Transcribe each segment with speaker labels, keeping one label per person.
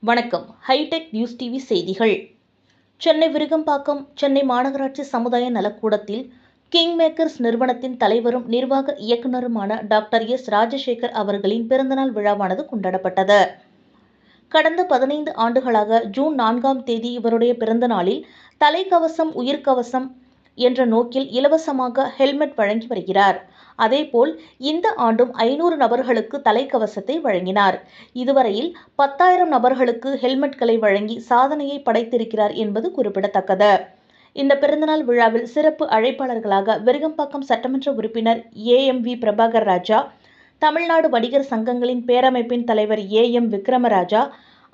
Speaker 1: வணக்கம். Hitech news TV செய்திகள். சென்னை விருகம்பாக்கம் சென்னை மாநகராட்சி சமுதாய நலக்கூடத்தில் கிங் மேக்கர்ஸ் நிறுவனத்தின் தலைவரும் நிர்வாக இயக்குனருமான டாக்டர் எஸ். ராஜசேகர் அவர்களின் பிறந்தநாள் விழாவானது கொண்டாடப்பட்டது. கடந்த பதினைந்து ஆண்டுகளாக ஜூன் நான்காம் தேதி இவருடைய பிறந்த நாளில் தலைக்கவசம் உயிர்க்கவசம் என்ற நோக்கில் இலவசமாக ஹெல்மெட் வழங்கி வருகிறார். அதேபோல் இந்த ஆண்டும் ஐநூறு நபர்களுக்கு தலைக்கவசத்தை வழங்கினார். இதுவரையில் பத்தாயிரம் நபர்களுக்கு ஹெல்மெட்களை வழங்கி சாதனையை படைத்திருக்கிறார் என்பது குறிப்பிடத்தக்கது. இந்த பிறந்தநாள் விழாவில் சிறப்பு அழைப்பாளர்களாக விருகம்பாக்கம் சட்டமன்ற உறுப்பினர் A. M. V. Prabhakar Raja Tamil Nadu வணிகர் சங்கங்களின் பேரமைப்பின் தலைவர் ஏ. எம். விக்ரமராஜா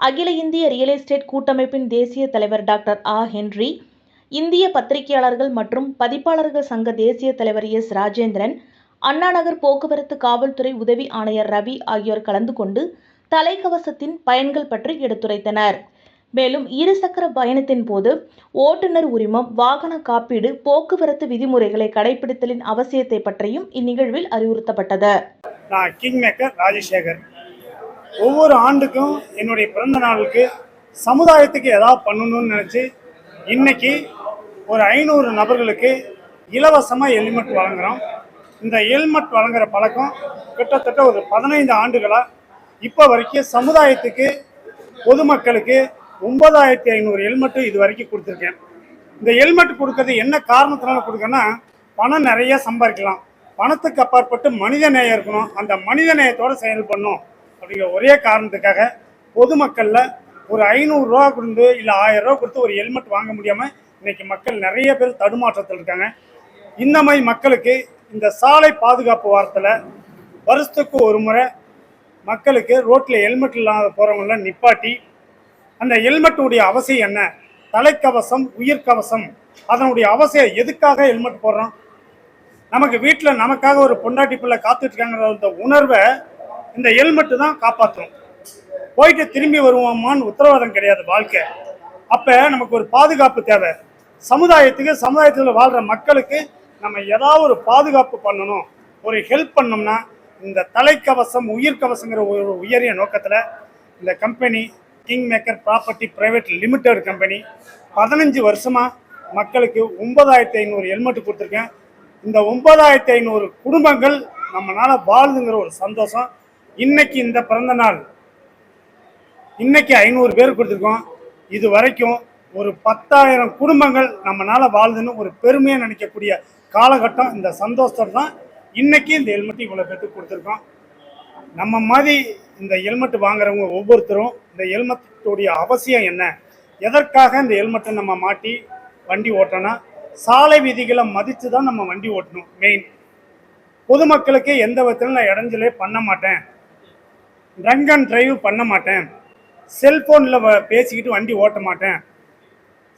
Speaker 1: அகில இந்திய ரியல் எஸ்டேட் கூட்டமைப்பின் தேசிய தலைவர் டாக்டர் ஆ. ஹென்றி இந்திய பத்திரிகையாளர்கள் மற்றும் பதிப்பாளர்கள் சங்க தேசிய தலைவர் எஸ். ராஜேந்திரன் அண்ணா நகர் போக்குவரத்து காவல்துறை உதவி ஆணையர் ரவி ஆகியோர் கலந்து கொண்டு தலைக்கவசத்தின் பயன்கள் பற்றி எடுத்துரைத்தனர். மேலும் இருசக்கர பயணத்தின் போது ஓட்டுநர் உரிமம் வாகன காப்பீடு போக்குவரத்து விதிமுறைகளை கடைபிடித்தலின் அவசியத்தை பற்றியும் இந்நிகழ்வில் அறிவுறுத்தப்பட்டது.
Speaker 2: நான் கிங் மேக்கர் ராஜசேகர். ஒவ்வொரு ஆண்டுக்கும் என்னுடைய பிறந்த நாளுக்கு சமுதாயத்துக்கு ஏதாவது பண்ணணும்னு நினச்சி இன்னைக்கு ஒரு ஐநூறு நபர்களுக்கு இலவசமாக ஹெல்மெட் வழங்குறோம். இந்த ஹெல்மெட் வழங்குற பழக்கம் கிட்டத்தட்ட ஒரு பதினைந்து ஆண்டுகளாக இப்போ வரைக்கும் சமுதாயத்துக்கு பொதுமக்களுக்கு ஒன்பதாயிரத்தி ஐநூறு ஹெல்மெட்டு இது வரைக்கும் கொடுத்துருக்கேன். இந்த ஹெல்மெட் கொடுக்கறது என்ன காரணத்தினால கொடுக்கன்னா பணம் நிறைய சம்பாதிக்கலாம். பணத்துக்கு அப்பாற்பட்டு மனித நேயம் இருக்கணும். அந்த மனித நேயத்தோடு செயல்படணும் அப்படிங்கிற ஒரே காரணத்துக்காக பொதுமக்களில் ஒரு ஐநூறுரூவா கொடுத்து இல்லை ஆயிரம் ரூபா கொடுத்து ஒரு ஹெல்மெட் வாங்க முடியாமல் இன்றைக்கி மக்கள் நிறைய பேர் தடுமாற்றத்தில் இருக்காங்க. இந்த மாதிரி மக்களுக்கு இந்த சாலை பாதுகாப்பு வாரத்தில் வருஷத்துக்கு ஒரு முறை மக்களுக்கு ரோட்டில் ஹெல்மெட் இல்லாத போகிறவங்களாம் நிப்பாட்டி அந்த ஹெல்மெட்டுடைய அவசியம் என்ன? தலைக்கவசம் உயிர்க்கவசம் அதனுடைய அவசியம் எதுக்காக ஹெல்மெட் போடுறோம்? நமக்கு வீட்டில் நமக்காக ஒரு பொண்டாட்டி பிள்ளை காத்துட்ருக்காங்கிற அந்த உணர்வை இந்த ஹெல்மெட்டு தான் காப்பாற்றும் போயிட்டு திரும்பி வருவோமான்னு உத்தரவாதம் கிடையாது வாழ்க்கை. அப்போ நமக்கு ஒரு பாதுகாப்பு தேவை. சமுதாயத்துக்கு சமுதாயத்தில் வாழ்கிற மக்களுக்கு நம்ம ஏதாவது ஒரு பாதுகாப்பு பண்ணணும் ஒரு ஹெல்ப் பண்ணோம்னா இந்த தலைக்கவசம் உயிர்க்கவசங்கிற ஒரு உயரிய நோக்கத்தில் இந்த company king maker property private limited company பதினஞ்சு வருஷமாக மக்களுக்கு ஒன்பதாயிரத்தி ஐநூறு ஹெல்மெட் கொடுத்துருக்கேன். இந்த ஒன்பதாயிரத்தி ஐநூறு குடும்பங்கள் நம்மளால் வாழுதுங்கிற ஒரு சந்தோஷம். இன்னைக்கு இந்த பிறந்த நாள் இன்னைக்கு ஐநூறு பேர் கொடுத்துருக்கோம். இது வரைக்கும் ஒரு பத்தாயிரம் குடும்பங்கள் நம்மளால் வாழுதுன்னு ஒரு பெருமையாக நினைக்கக்கூடிய காலகட்டம் இந்த சந்தோஷம் தான் இன்றைக்கி இந்த ஹெல்மெட் இவ்வளோ பேர்த்துக்கு கொடுத்துருக்கோம். நம்ம மாதிரி இந்த ஹெல்மெட் வாங்குறவங்க ஒவ்வொருத்தரும் இந்த ஹெல்மெட்டுடைய அவசியம் என்ன? எதற்காக இந்த ஹெல்மெட்டை நம்ம மாட்டி வண்டி ஓட்டோன்னா சாலை விதிகளை மதித்து தான் நம்ம வண்டி ஓட்டணும். மெயின் பொதுமக்களுக்கு எந்த விதத்திலும் நான் இடைஞ்சலே பண்ண மாட்டேன். ட்ரங்க் அண்ட் ட்ரைவ் பண்ண மாட்டேன். செல்ஃபோனில் பேசிக்கிட்டு வண்டி ஓட்ட மாட்டேன்.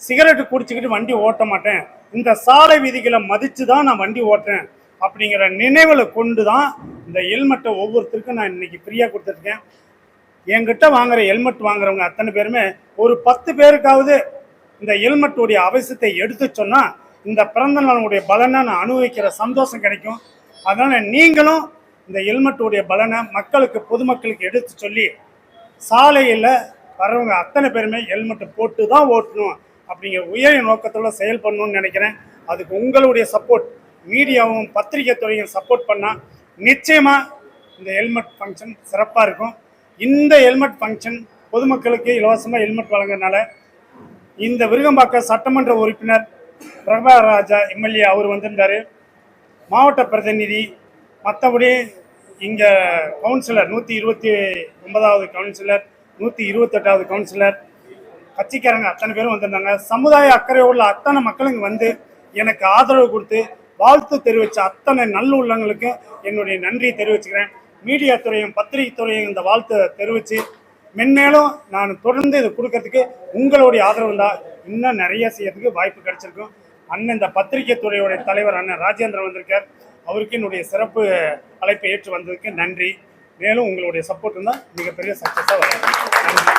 Speaker 2: சிகரெட்டு குடிச்சிக்கிட்டு வண்டி ஓட்ட மாட்டேன். இந்த சாலை விதிகளை மதித்து தான் நான் வண்டி ஓட்டுறேன். அப்படிங்கிற நினைவில் கொண்டு தான் இந்த ஹெல்மெட்டை ஒவ்வொருத்தருக்கும் நான் இன்னைக்கு ஃப்ரீயாக கொடுத்துருக்கேன். என்கிட்ட வாங்குற ஹெல்மெட் வாங்குறவங்க அத்தனை பேருமே ஒரு பத்து பேருக்காவது இந்த ஹெல்மெட்டுடைய அவசியத்தை எடுத்து சொன்னால் இந்த பிறந்த நாளுடைய பலனை நான் அனுபவிக்கிற சந்தோஷம் கிடைக்கும். அதனால் நீங்களும் இந்த ஹெல்மெட்டுடைய பலனை மக்களுக்கு பொதுமக்களுக்கு எடுத்து சொல்லி சாலையில் வரவங்க அத்தனை பேருமே ஹெல்மெட்டை போட்டு தான் ஓட்டணும். அப்படிங்கிற உயரிய செயல் செயல்படணும்னு நினைக்கிறேன். அதுக்கு உங்களுடைய சப்போர்ட் மீடியாவும் பத்திரிகை துறையும் சப்போர்ட் பண்ணால் நிச்சயமாக இந்த ஹெல்மெட் ஃபங்க்ஷன் சிறப்பாக இருக்கும். இந்த ஹெல்மெட் ஃபங்க்ஷன் பொதுமக்களுக்கு இலவசமாக ஹெல்மெட் வழங்குறதுனால இந்த விருகம்பாக்கம் சட்டமன்ற உறுப்பினர் பிரபாராஜா எம்எல்ஏ அவர் வந்திருந்தார். மாவட்ட பிரதிநிதி மற்றபடி இங்கே கவுன்சிலர் நூற்றி இருபத்தி ஒன்பதாவது கவுன்சிலர் நூற்றி இருபத்தெட்டாவது கவுன்சிலர் கட்சிக்காரங்க அத்தனை பேரும் வந்திருந்தாங்க. சமுதாய அக்கறை உள்ள அத்தனை மக்களும் வந்து எனக்கு ஆதரவு கொடுத்து வாழ்த்து தெரிவித்த அத்தனை நல்ல நல்லுள்ளங்களுக்கும் என்னுடைய நன்றியை தெரிவிச்சுக்கிறேன். மீடியா துறையும் பத்திரிகை துறையும் இந்த வாழ்த்து தெரிவித்து மென்மேலும் நான் தொடர்ந்து இதை கொடுக்கறதுக்கு உங்களுடைய ஆதரவு தான் இன்னும் நிறைய செய்யறதுக்கு வாய்ப்பு கிடைச்சிருக்கும். அண்ணன் இந்த பத்திரிகை துறையுடைய தலைவர் அண்ணன் ராஜேந்திரன் வந்திருக்கார். அவருக்கு என்னுடைய சிறப்பு அழைப்பை ஏற்று வந்ததுக்கு நன்றி. மேலும் உங்களுடைய சப்போர்ட் தான் மிகப்பெரிய சக்ஸஸாக வரும். நன்றி.